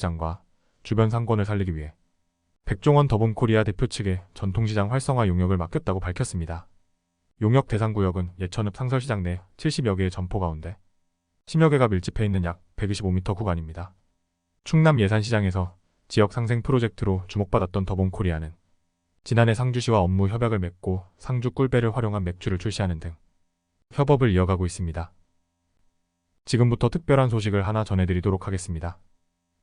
시장과 주변 상권을 살리기 위해 백종원 더본코리아 대표 측에 전통시장 활성화 용역을 맡겼다고 밝혔습니다. 용역 대상 구역은 예천읍 상설시장 내 70여 개의 점포 가운데 10여 개가 밀집해 있는 약 125m 구간입니다. 충남 예산시장에서 지역 상생 프로젝트로 주목받았던 더본코리아는 지난해 상주시와 업무 협약을 맺고 상주 꿀배를 활용한 맥주를 출시하는 등 협업을 이어가고 있습니다. 지금부터 특별한 소식을 하나 전해드리도록 하겠습니다.